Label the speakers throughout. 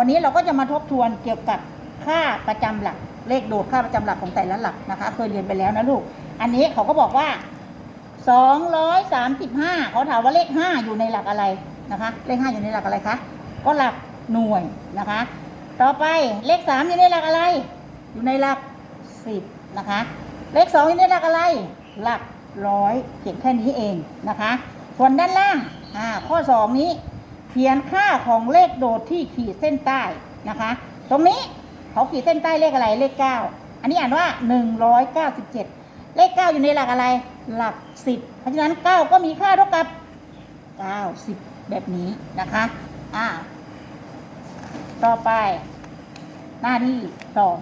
Speaker 1: วันนี้เราก็จะมาทบทวนเกี่ยวกับค่าประจำหลัก เลขโดดค่าประจำหลักของแต่ละหลักนะคะ เคยเรียนไปแล้วนะลูก อันนี้เขาก็บอกว่า 235เขาถามว่าเลข 5 อยู่ในหลักอะไรนะคะ เลข 5 อยู่ในหลักอะไรคะ ก็หลักหน่วยนะคะ ต่อไปเลข 3 อยู่ในหลักอะไร อยู่ในหลัก 10นะคะ เลข 2 อยู่ในหลักอะไร หลักร้อยเขียนแค่นี้เองนะคะส่วนด้านล่างอ่าข้อ 2 นี้ ขียนค่าของเลขโดดที่ขีดเส้นใต้นะคะ ตรงนี้เขาขีดเส้นใต้เลขอะไรเลข 9 อันนี้อ่านว่า 197 เลข 9 อยู่ในหลักอะไรหลัก 10 เพราะฉะนั้น 9 ก็มีค่าเท่ากับ 90 แบบนี้นะคะอ่าต่อไป หน้าที่สอง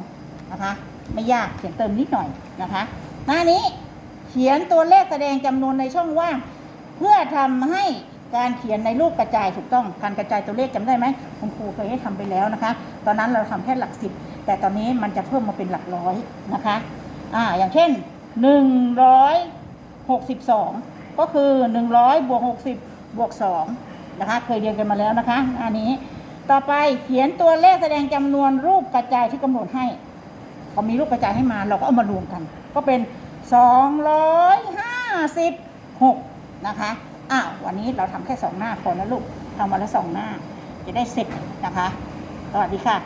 Speaker 1: นะคะ ไม่ยากเขียนเติมนิดหน่อยนะคะ หน้านี้เขียนตัวเลขแสดงจำนวนในช่องว่าง เพื่อทำให้ การเขียนในรูปกระจายถูกต้องการกระจายตัวเลขจำได้ไหมคุณครูเคยให้ทำไปแล้วนะคะ ตอนนั้นเราทำแค่หลักสิบแต่ตอนนี้มันจะเพิ่มมาเป็นหลักร้อยนะคะอ่าอย่างเช่นหนึ่งร้อยหกสิบสองก็คือหนึ่งร้อยบวกหกสิบบวกสองนะคะเคยเรียนกันมาแล้วนะคะ อันนี้ต่อไปเขียนตัวเลขแสดงจำนวนรูปกระจายที่กำหนดให้พอมีรูปกระจายให้มาเราก็เอามารวมกัน ก็เป็น 256 นะคะ อ้าววันนี้เราทำแค่สองหน้าพอนะลูกทำมาแล้วสองหน้า จะได้เสร็จนะคะสวัสดีค่ะ